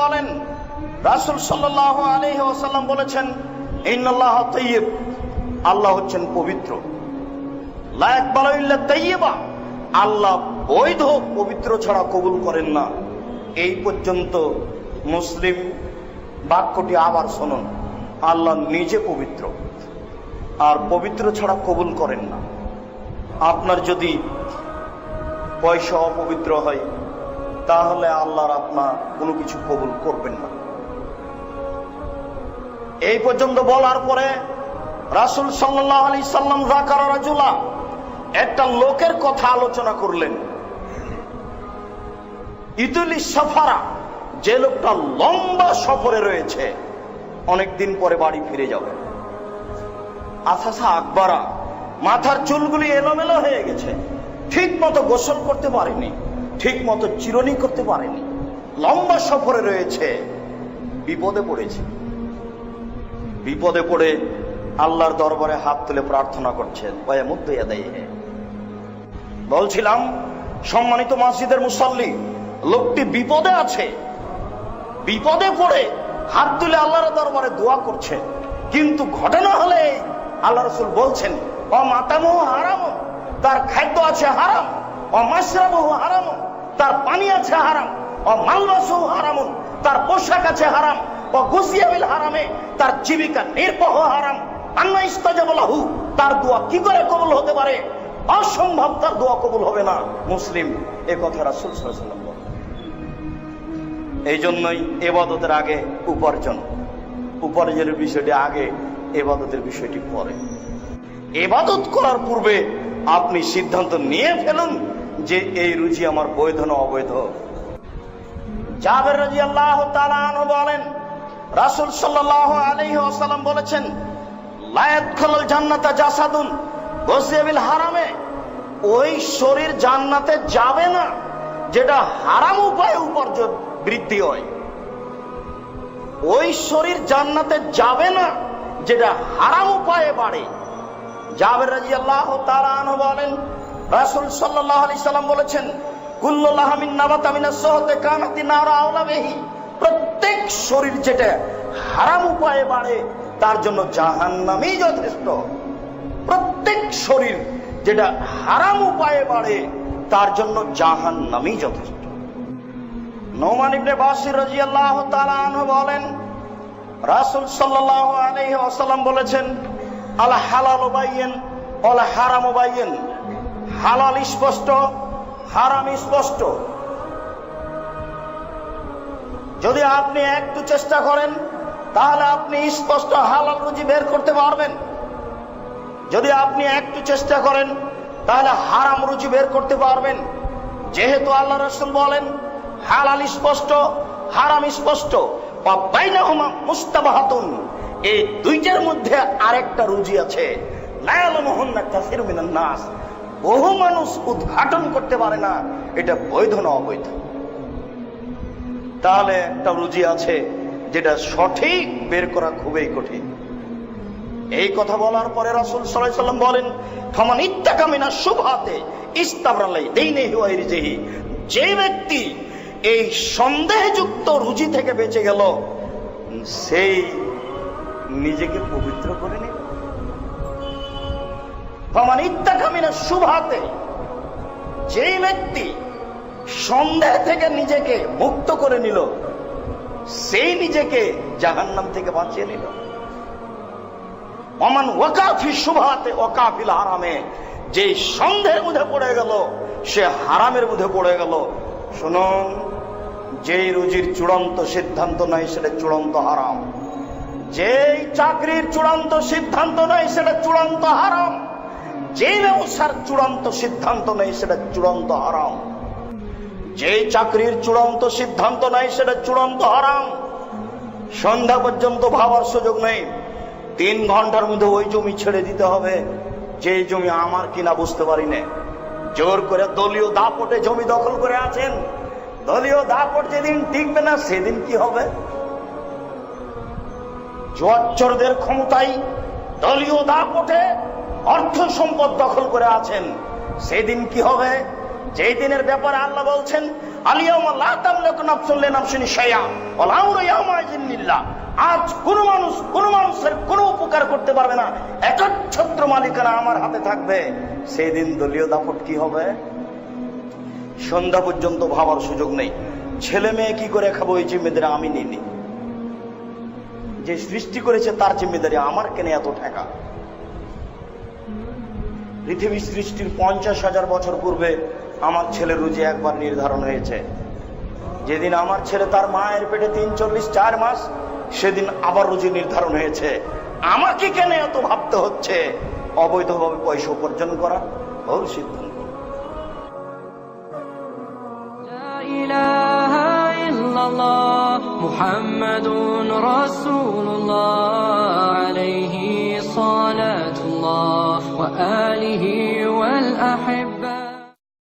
বলেন, রাসূল সাল্লাল্লাহু আলাইহি ওয়াসাল্লাম বলেছেন, ইন্নাল্লাহ তাইয়্যিব আল্লাহ হচ্ছেন পবিত্র। লা ইয়াকবালু ইল্লা আল্লাহ বৈধ পবিত্র ছাড়া কবুল করেন না। এই পর্যন্ত মুসলিম বাক্যটি আবার শুনুন। আল্লাহ নিজে পবিত্র, আর পবিত্র ছাড়া কবুল করেন না। আপনার যদি পয়সা অপবিত্র হয়, তাহলে আল্লাহর আপনার কোনো কিছু কবুল করবেন না। এই পর্যন্ত বলার পরে রাসুল সাল্লাহ আলি সাল্লাম রাজুলা, একটা লোকের কথা আলোচনা করলেন। সফারা যে লোকটা লম্বা সফরে রয়েছে, অনেকদিন পরে বাড়ি ফিরে যাবে। আসাসা আকবরা, মাথার চুলগুলি এলোমেলো হয়ে গেছে। ঠিক মতো গোসল করতে পারেনি ঠিক মতো চিরনি করতে পারেনি। লম্বা সফরে রয়েছে, বিপদে পড়েছে। বিপদে পড়ে আল্লাহর দরবারে হাত তুলে প্রার্থনা করছেন বলছিলাম, সম্মানিত মসজিদের মুসল্লি লোকটি বিপদে আছে। বিপদে পড়ে হাত তুলে আল্লাহর দরবারে দোয়া করছে। কিন্তু ঘটনা হলে আল্লাহ রসুল বলছেন ও হারাম, তার খাদ্য আছে হারাম। ও হারাম, তার পানি আছে হারাম। ও হারাম, তার পোশাক আছে হারাম। ও হারামে, তার জীবিকা নির্বাহ হারাম। আন্না তার দোয়া কি করে কবুল হতে পারে? অসম্ভব তার দোয়া কবুল হবে না। মুসলিম, এ কথা রাসুল সাল্লাম এই জন্যই এবাদতের আগে উপার্জন। উপার্জনের বিষয়টি আগে, এবাদতের বিষয়টি পরে। এবাদত করার পূর্বে আপনি সিদ্ধান্ত নিয়ে ফেলুন যে এই রুচি আমার বৈধ না অবৈধ। জাবের রাজি আল্লাহ বলেন, রাসুল সাল্লাহ আলহি আসালাম বলেছেন লায়াত খলল জান্নাতা জাসাদুন গসিয়াবিল হারামে, ওই শরীর জান্নাতে যাবে না। যেটা হারাম উপায়ে উপার্জন, বৃদ্ধি হয়। ওই শরীর জান্নাতে যাবে না, যেটা হারাম উপায়ে বাড়ে। জাবের রাজি আল্লাহ বলেন, রাসুল সাল্লাহ আলি সাল্লাম বলেছেন কুল্লাহামিন নাবাতামিনা সহতে কানাতি নারা আওলাবেহি প্রত্যেক শরীর যেটা হারাম উপায়ে বাড়ে, তার জন্য জাহান্নামই যথেষ্ট। প্রত্যেক শরীর যেটা হারাম উপায়ে বাড়ে তার জন্য জাহান জাহান্নামই যথেষ্ট। নোমান ইবনে বাসির তাআলা আনহু বলেন, রাসূল সাল্লাল্লাহু আলাইহি ওয়াসাল্লাম বলেছেন, আল হালাল বাইয়িন, ওয়াল হারাম বাইয়িন। হালাল স্পষ্ট, হারাম স্পষ্ট। যদি আপনি একটু চেষ্টা করেন, তাহলে আপনি স্পষ্ট হালাল রুজি বের করতে পারবেন। যদি আপনি একটু চেষ্টা করেন তাহলে হারাম রুচি বের করতে পারবেন। যেহেতু আল্লাহ রসুল বলেন, হালাল স্পষ্ট, হারাম স্পষ্ট। মুস্তাবাহাতুন। এই দুইটার মধ্যে আরেকটা রুজি আছে। নাস। বহু মানুষ উদ্ঘাটন করতে পারে না। এটা বৈধ না অবৈধ। তাহলে একটা রুজি আছে, যেটা সঠিক বের করা খুবই কঠিন। এই কথা বলার পরে রাসুল সাল্লাম বলেন থমান ইত্যাকামিনা শুভাতে ইস্তাবরালাই যে ব্যক্তি এই সন্দেহযুক্ত রুচি থেকে বেঁচে গেল, সেই নিজেকে পবিত্র করে নিল। থমান ইত্যাকামিনা শুভাতে যে ব্যক্তি সন্দেহ থেকে নিজেকে মুক্ত করে নিল, সেই নিজেকে জাহান্নাম থেকে বাঁচিয়ে নিল। অমান ওয়াকাফি শুভাতে ওকাফিল হারামে। যে সন্দেহের মধ্যে পড়ে গেল, সে হারামের মধ্যে পড়ে গেল। শুনুন, যেই রুজির চূড়ান্ত সিদ্ধান্ত নাই, সেটা চূড়ান্ত হারাম। যেই চাকরির চূড়ান্ত সিদ্ধান্ত নাই, সেটা চূড়ান্ত হারাম। যে ব্যবসার চূড়ান্ত সিদ্ধান্ত নেই, সেটা চূড়ান্ত হারাম। যে চাকরির চূড়ান্ত সিদ্ধান্ত নাই, সেটা চূড়ান্ত হারাম। সন্ধ্যা পর্যন্ত ভাবার সুযোগ নেই। তিন ঘণ্টার মধ্যে ওই জমি ছেড়ে দিতে হবে। যে জমি আমার কিনা বুঝতে পারি না। জোর করে দলীয় দাপটে জমি দখল করে আছেন। দলীয় দাপট যেদিন টিকবে না, সেদিন কি হবে? জোয়াচ্চরদের ক্ষমতায় দলীয় দাপটে অর্থ সম্পদ দখল করে আছেন। সেদিন কি হবে? যেই দিনের ব্যাপারে আল্লাহ বলছেন লা তামলিকু নাফসুন লিনাফসিন শাইআ আজ কোন মানুষ, কোন মানুষের কোনো উপকার করতে পারবে না। একচ্ছত্র মালিকানা আমার হাতে থাকবে। সেই দিন দলীয় দাপট কি হবে? সন্ধ্যা পর্যন্ত ভাবার সুযোগ নেই। ছেলে মেয়ে কি করে খাব এই জিম্মেদারি আমি নিইনি। যে সৃষ্টি করেছে তার জিম্মেদারি আমার কেনে এত ঠেকা? পৃথিবী সৃষ্টির পঞ্চাশ হাজার বছর পূর্বে আমার ছেলের রুজি একবার নির্ধারণ হয়েছে। যেদিন আমার ছেলে তার মায়ের পেটে তিন চল্লিশ চার মাস সেদিন আবার রুজি নির্ধারণ হয়েছে আমাকে কেন এত ভাবতে হচ্ছে অবৈধভাবে পয়সা উপার্জন করা ভুল সিদ্ধান্ত لا إله إلا الله محمد رسول الله عليه صلاة الله وآله والأحبة